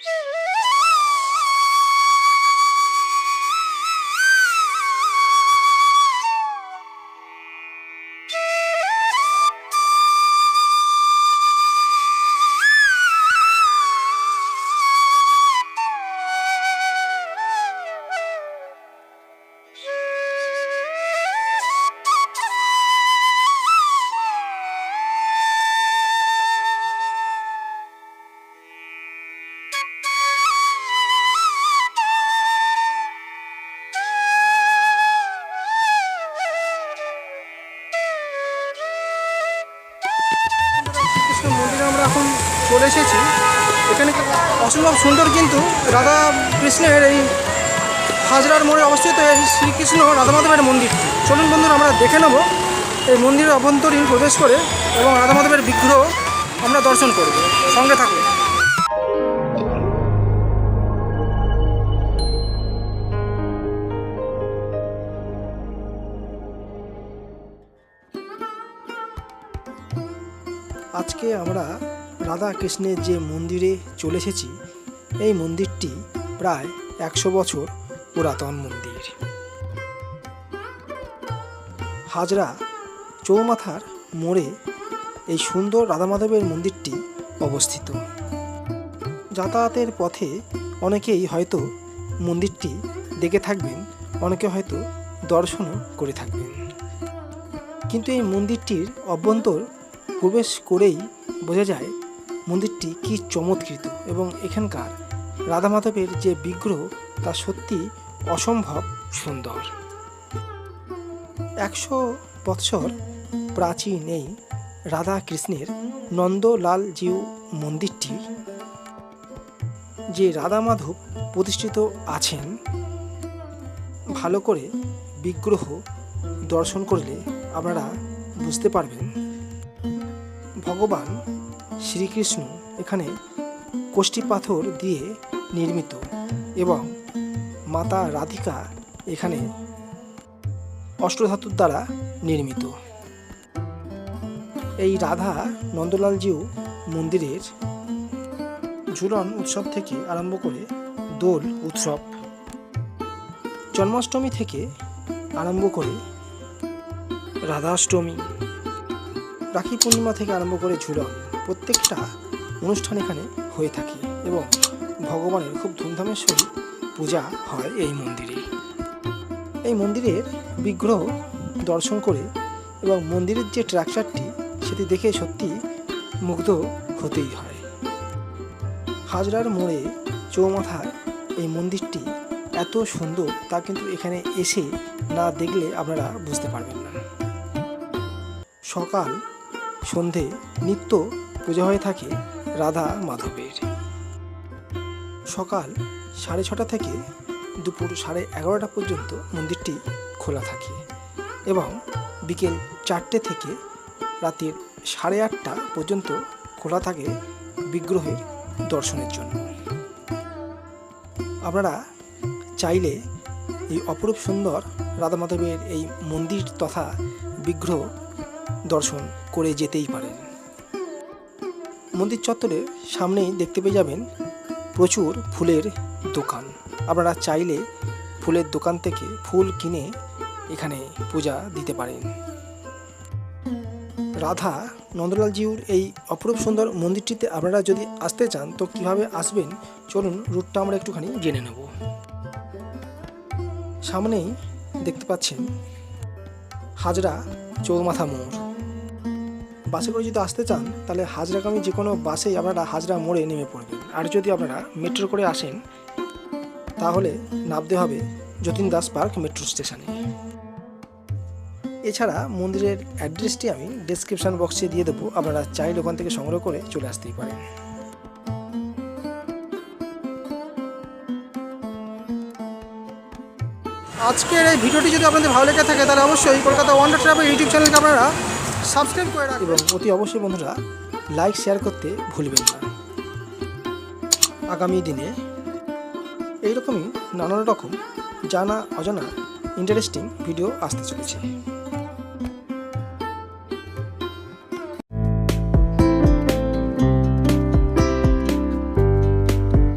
Yeah. এখন চলে এসেছি। এখানে অসম্ভব সুন্দর কিন্তু রাধা কৃষ্ণের এই হাজরার মোড়ে অবস্থিত এই শ্রীকৃষ্ণ রাধা মাধবের মন্দির। চলুন বন্ধুরা, আমরা দেখে নেব এই মন্দিরের অভ্যন্তরীণ প্রবেশ করে এবং রাধা মাধবের বিগ্রহ আমরা দর্শন করব। সঙ্গে থাকুন। আজকে আমরা রাধা কৃষ্ণের যে মন্দিরে চলে এসেছি, এই মন্দিরটি প্রায় একশো বছর পুরাতন মন্দির। হাজরা চৌমাথার মোড়ে এই সুন্দর রাধা মাধবের মন্দিরটি অবস্থিত। যাতায়াতের পথে অনেকেই হয়তো মন্দিরটি দেখে থাকবেন, অনেকে হয়তো দর্শনও করে থাকবেন। কিন্তু এই মন্দিরটির অভ্যন্তর প্রবেশ করেই বোঝা যায় মন্দিরটি কি চমৎকৃত এবং এখানকার রাধা মাধবের যে বিগ্রহ, তা সত্যি অসম্ভব সুন্দর। একশো বৎসর প্রাচীন এই রাধা কৃষ্ণের নন্দলাল জিউ মন্দিরটি, যে রাধা মাধব প্রতিষ্ঠিত আছেন, ভালো করে বিগ্রহ দর্শন করলে আপনারা বুঝতে পারবেন। ভগবান শ্রীকৃষ্ণ এখানে কোষ্ঠী পাথর দিয়ে নির্মিত এবং মাতা রাধিকা এখানে অষ্টধাতুর দ্বারা নির্মিত। এই রাধা নন্দলালজিউ মন্দিরের ঝুলন উৎসব থেকে আরম্ভ করে দোল উৎসব, জন্মাষ্টমী থেকে আরম্ভ করে রাধাষ্টমী রাখি পূর্ণিমা থেকে আরম্ভ করে ঝুলন প্রত্যেকটা অনুষ্ঠান এখানে হয়ে থাকে এবং ভগবানের খুব ধুমধামের সহিত পূজা হয় এই মন্দিরে। এই মন্দিরের বিগ্রহ দর্শন করে এবং মন্দিরের যে ট্রাকচারটি সেটি দেখে সত্যি মুগ্ধ হতেই হয়। হাজরার মোড়ে চৌমাথায় এই মন্দিরটি এত সুন্দর তা কিন্তু এখানে এসে না দেখলে আপনারা বুঝতে পারবেন না। সকাল সন্ধে নিত্য পূজা হয়ে থাকে রাধা মাধবের। সকাল সাড়ে ছটা থেকে দুপুর সাড়ে এগারোটা পর্যন্ত মন্দিরটি খোলা থাকে এবং বিকেল চারটে থেকে রাতের সাড়ে আটটা পর্যন্ত খোলা থাকে বিগ্রহের দর্শনের জন্য। আপনারা চাইলে এই অপরূপ সুন্দর রাধা মাধবের এই মন্দির তথা বিগ্রহ দর্শন করে যেতেই পারেন। মন্দির চত্বরের সামনেই দেখতে পেয়ে যাবেন প্রচুর ফুলের দোকান। আপনারা চাইলে ফুলের দোকান থেকে ফুল কিনে এখানে পূজা দিতে পারেন। রাধা নন্দলাল নন্দলালজিউর এই অপরূপ সুন্দর মন্দিরটিতে আপনারা যদি আসতে চান, তো কীভাবে আসবেন? চলুন রুটটা আমরা একটুখানি জেনে নেব। সামনেই দেখতে পাচ্ছেন হাজরা চৌমাথা মোড়। বাসে করে যদি আসতে চান, তাহলে হাজরাগামী যে কোনো বাসেই আপনারা হাজরা মোড়ে নেমে পড়বেন। আর যদি আপনারা মেট্রো করে আসেন, তাহলে নামতে হবে যতীন দাস পার্ক মেট্রো স্টেশনে। এছাড়া মন্দিরের অ্যাড্রেসটি আমি ডেসক্রিপশন বক্সে দিয়ে দেবো। আপনারা চাইলে ওখান থেকে সংগ্রহ করে চলে আসতেই পারেন। আজকের এই ভিডিওটি যদি আপনাদের ভালো লেগে থাকে, তাহলে অবশ্যই কলকাতা ওয়ান্ডার ট্রাভেল ইউটিউব চ্যানেলকে আপনারা সাবস্ক্রাইব করে রাখবেন। এবং অতি অবশ্যই বন্ধুরা লাইক শেয়ার করতে ভুলবেন না। আগামী দিনে এইরকমই নানান রকম জানা অজানা ইন্টারেস্টিং ভিডিও আসতে চলেছে।